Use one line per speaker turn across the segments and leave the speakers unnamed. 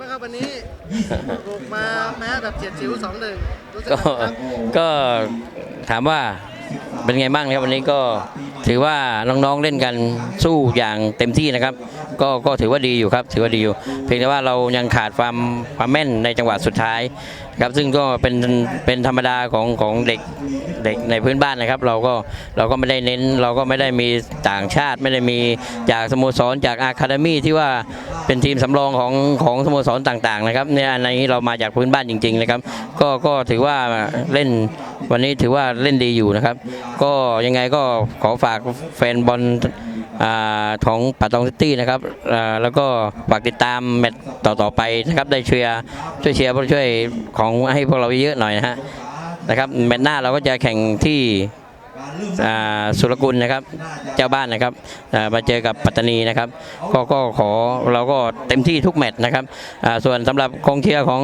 บ้างครับวันนี้บุกมาแม้แบบเฉียดฉิวสองหนึ่งรู้สึก
ก็
ไงครับ
ก็ถามว่า เป็นไงบ้างครับวันนี้ก็ถือว่าน้องๆเล่นกันสู้อย่างเต็มที่นะครับ ก็ก็ถือว่าดีอยู่ครับ ถือว่าดีอยู่ เพียงแต่ว่าเรายังขาดความความแม่นในจังหวะสุดท้ายครับซึ่งก็เป็นเป็นธรรมดาของของเด็กเด็กในพื้นบ้านนะครับ เราก็เราก็ไม่ได้เน้น เราก็ไม่ได้มีต่างชาติ ไม่ได้มีจากสโมสรจากอาคาเดมี่ที่ว่าเป็นทีมสำรองของของสโมสรต่างๆนะครับเนี่ยอันนี้เรามาจากพื้นบ้านจริง ๆ นะครับ ก็ก็ถือว่าเล่น วันนี้ถือว่าเล่นดีอยู่นะครับ ก็ยังไงก็ขอฝากแฟนบอลอของปัตตองซิตี้นะครับแล้วก็ฝากติดตามแมตต์ต่อๆไปนะครับได้เชียร์ช่วยเชียร์ช่วยของให้พวกเราเยอะหน่อยนะฮะนะครับแมตช์หน้าเราก็จะแข่งที่ สุรกุลนะครับ เจ้าบ้านนะครับมาเจอกับปัตตานีนะครับ ก็ก็ขอเราก็เต็มที่ทุกแมตช์นะครับส่วนสำหรับกองเชียร์ของ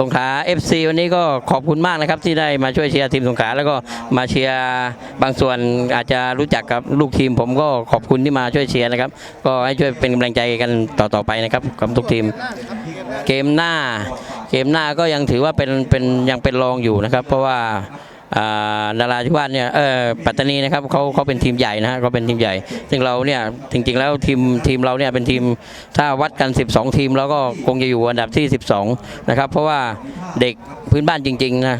สงขลา FC วันนี้ก็ขอบคุณมากนะครับ ที่ได้มาช่วยเชียร์ทีมสงขลาแล้วก็มาเชียร์บางส่วนอาจจะรู้จักกับลูกทีม ผมก็ขอบคุณที่มาช่วยเชียร์นะครับ ก็ให้ช่วยเป็นกำลังใจกันต่อๆไปนะครับกับทุกทีมเกมหน้า เกมหน้าก็ยังถือว่าเป็นเป็นยังเป็นรองอยู่นะครับ เพราะว่า นาราธิวาสเนี่ยปัตตานีนะครับเขาเขาเป็นทีมใหญ่นะฮะเขาเป็นทีมใหญ่ ซึ่งเราเนี่ยจริงๆแล้วทีมทีมเราเนี่ยเป็นทีมถ้าวัดกัน 12 ทีมเราก็คงจะอยู่อันดับที่ 12 นะครับ เพราะว่าเด็กพื้นบ้านจริงๆนะ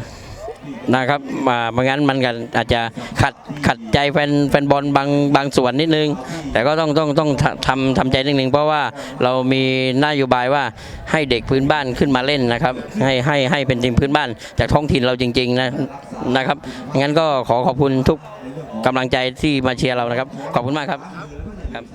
นะครับมาไม่งั้นมันกันอาจจะขัดขัดใจแฟนแฟนบอลบางบางส่วนนิดนึง แต่ก็ต้องต้องต้องทำทำทำใจนิดนึงเพราะว่าเรามีนโยบายว่าให้เด็กพื้นบ้านขึ้นมาเล่นนะครับ ให้ให้ให้เป็นทีมพื้นบ้าน จากท้องถิ่นเราจริงๆนะนะครับงั้นก็ขอขอบคุณทุกกำลังใจที่มาเชียร์เรานะครับ ขอบคุณมากครับครับ